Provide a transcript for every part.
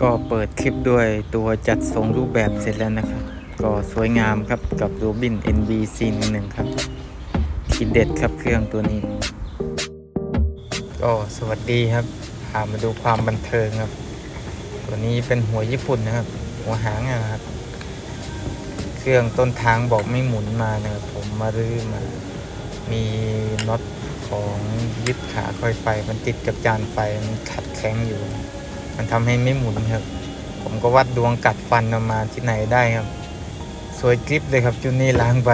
ก็เปิดคลิปด้วยตัวจัดทรงรูปแบบเสร็จแล้วนะครับ ก็สวยงามครับกับโรบิน NBC 1ครับ ทีเด็ดครับเครื่องตัวนี้ ก็สวัสดีครับพามาดูความบันเทิงครับ ตัวนี้เป็นหัวญี่ปุ่นนะครับ หัวหางนะครับ เครื่องต้นทางบอกไม่หมุนมานะครับผมมารื้อมา มีน็อตของยึดขาคอยไฟมันติดกับจานไฟมันขัดแข็งอยู่ มันทำให้ไม่หมุนครับ ผมก็วัดดวงกัดฟันออกมาที่ไหนได้ครับ สวยกริปเลยครับจุดนี้ล้างไป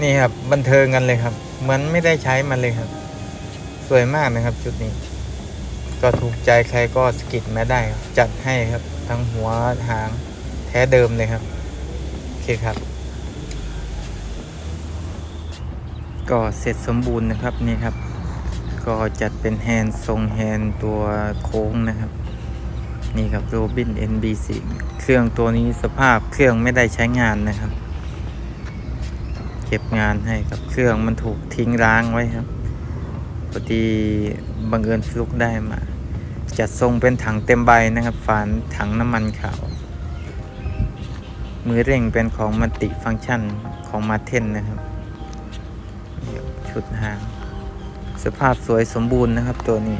นี่ครับบันเทิงกันเลยครับ เหมือนไม่ได้ใช้มันเลยครับ สวยมากนะครับจุดนี้ ก็ถูกใจใครก็สกิดมาได้ครับจัดให้ครับ ทั้งหัวหางแท้เดิมเลยครับโอเคครับ ก็เสร็จสมบูรณ์นะครับนี่ครับ ก็จัดเป็นแฮนด์ทรงแฮนด์ตัวโค้งนะครับ นี่ครับโรบิน NBC เครื่องตัวนี้สภาพเครื่องไม่ได้ใช้งานนะครับ เก็บงานให้ครับเครื่องมันถูกทิ้งร้างไว้ครับพอดีบังเอิญฟลุกได้มา จัดทรงเป็นถังเต็มใบนะครับ ฝานถังน้ำมันขาว มือเร่งเป็นของมัลติฟังก์ชันของมาเทนนะครับนี่ครับชุดหาง สภาพสวยสมบูรณ์นะครับตัวนี้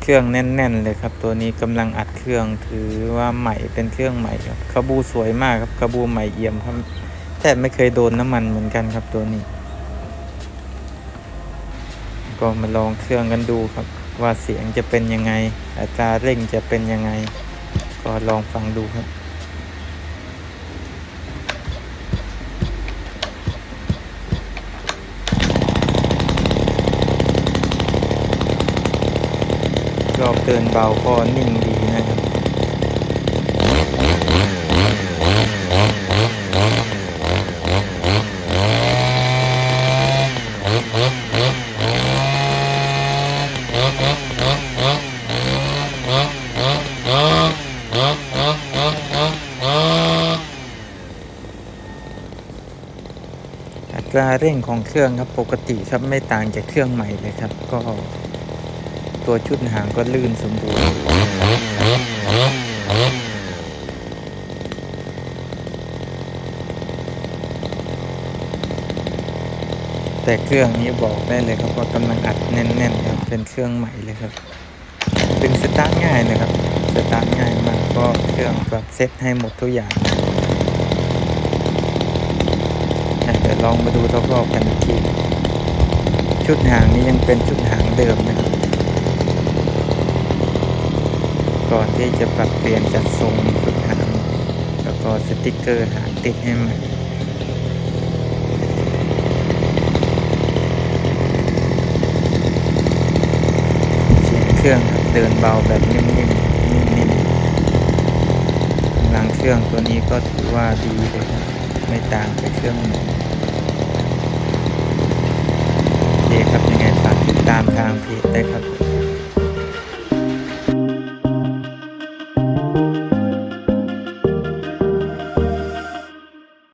เครื่องแน่นๆเลยครับ ตัวนี้กำลังอัดเครื่องถือว่าใหม่เป็นเครื่องใหม่ครับคาบูสวยมากครับคาบูใหม่เอี่ยมครับแทบไม่เคยโดนน้ำมันเหมือนกันครับตัวนี้ ก็มาลองเครื่องกันดูครับ ว่าเสียงจะเป็นยังไงอัตราเร่งจะเป็นยังไง ก็ลองฟังดูครับ อบเดินเบาก็นิ่งดีนะครับอัตราเร่งของเครื่องครับปกติครับไม่ต่างจากเครื่องใหม่เลยครับ ก็ ตัวชุดหางก็ลื่นสมบูรณ์แต่เครื่องนี้บอกได้เลยครับว่ากำลังอัดแน่นๆครับเป็นเครื่องใหม่เลยครับ เป็นสตาร์ทง่ายนะครับสตาร์ทง่ายมากก็เครื่องปรับเซตให้หมดทุกอย่างอะเดี๋ยวลองมาดูรอบๆกันอีกทีชุดหางนี้ยังเป็นชุดหางเดิมนะครับ ก่อนที่จะปรับเปลี่ยนจัดทรงชุดหางแล้วก็สติกเกอร์หางติดให้ใหม่เสียงเครื่องครับเดินเบาแบบนิ่มๆนิ่มๆกำลังเครื่องตัวนี้ก็ถือว่าดีเลย ไม่ต่างจากเครื่องใหม่โอเคครับยังไงฝากติดตามทางเพจได้ครับ